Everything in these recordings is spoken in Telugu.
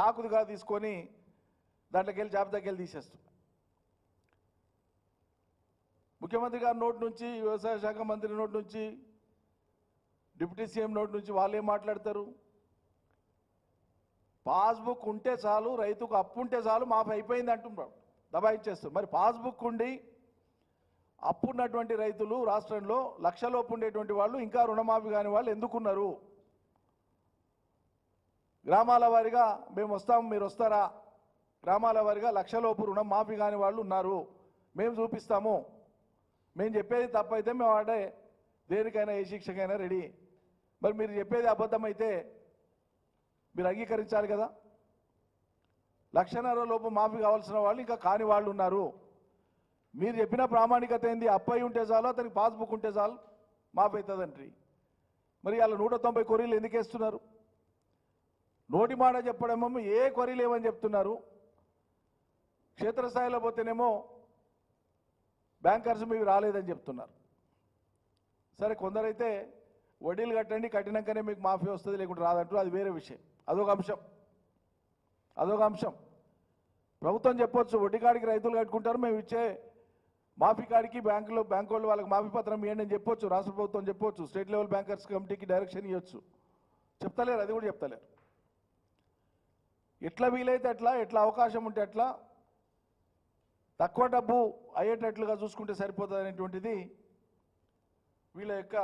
సాకుదుగా తీసుకొని దాంట్లోకి వెళ్ళి జాబితాకి వెళ్ళి ముఖ్యమంత్రి గారి నోటి నుంచి వ్యవసాయ శాఖ మంత్రి నోటి నుంచి డిప్యూటీ సీఎం నోటి నుంచి వాళ్ళు మాట్లాడతారు? పాస్బుక్ ఉంటే చాలు రైతుకు అప్పు ఉంటే చాలు మాఫీ అయిపోయింది అంటున్నాడు దబాయించేస్తారు మరి పాస్బుక్ ఉండి అప్పు ఉన్నటువంటి రైతులు రాష్ట్రంలో లక్షలోపు ఉండేటువంటి వాళ్ళు ఇంకా రుణమాఫీ కాని వాళ్ళు ఎందుకున్నారు? గ్రామాల వారిగా మేము వస్తాం మీరు వస్తారా? గ్రామాల వారిగా లక్షలోపు రుణం మాఫీ కాని వాళ్ళు ఉన్నారు. మేము చూపిస్తాము. మేము చెప్పేది తప్పైతే మేము ఆడే దేనికైనా ఏ శిక్షకైనా రెడీ. మరి మీరు చెప్పేది అబద్ధమైతే మీరు అంగీకరించాలి కదా? లక్షన్నర లోపు మాఫీ కావాల్సిన వాళ్ళు ఇంకా కాని వాళ్ళు ఉన్నారు. మీరు చెప్పిన ప్రామాణికత ఏంది? అప్పయి ఉంటే చాలు అతనికి పాస్బుక్ ఉంటే చాలు మాఫీ అవుతుందంట్రి మరి వాళ్ళ నూట తొంభై కొరీలు ఎందుకు వేస్తున్నారు? నోటి మాట చెప్పడమేమో ఏ కొరీలు లేవని చెప్తున్నారు. క్షేత్రస్థాయిలో పోతేనేమో బ్యాంకర్స్ మీవి రాలేదని చెప్తున్నారు. సరే కొందరైతే వడ్డీలు కట్టండి కట్టినాకనే మీకు మాఫీ వస్తుంది లేకుంటే రాదంటారు. అది వేరే విషయం. అదొక అంశం. అదొక అంశం. ప్రభుత్వం చెప్పొచ్చు వడ్డీ కాడికి రైతులు కట్టుకుంటారు మేము ఇచ్చే మాఫీ కాడికి బ్యాంకులో బ్యాంకు వాళ్ళు వాళ్ళకి మాఫీ పత్రం ఇవ్వండి అని చెప్పొచ్చు. రాష్ట్ర ప్రభుత్వం చెప్పొచ్చు. స్టేట్ లెవెల్ బ్యాంకర్స్ కమిటీకి డైరెక్షన్ ఇవ్వచ్చు చెప్తలేరు అది కూడా చెప్తలేరు. ఎట్లా వీలైతే అట్లా ఎట్లా అవకాశం ఉంటే అట్లా తక్కువ డబ్బు అయ్యేటట్లుగా చూసుకుంటే సరిపోతుంది అనేటువంటిది వీళ్ళ యొక్క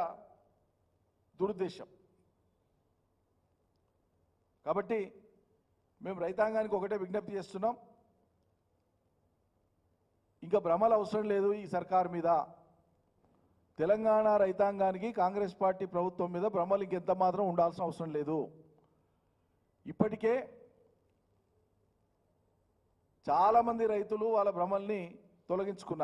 దురుద్దేశం. కాబట్టి మేము రైతాంగానికి ఒకటే విజ్ఞప్తి చేస్తున్నాం. ఇంకా భ్రమలు అవసరం లేదు ఈ సర్కార్ మీద. తెలంగాణ రైతాంగానికి కాంగ్రెస్ పార్టీ ప్రభుత్వం మీద భ్రమలు ఇంకెంత మాత్రం ఉండాల్సిన అవసరం లేదు. ఇప్పటికే చాలామంది రైతులు వాళ్ళ భ్రమల్ని తొలగించుకున్నారు.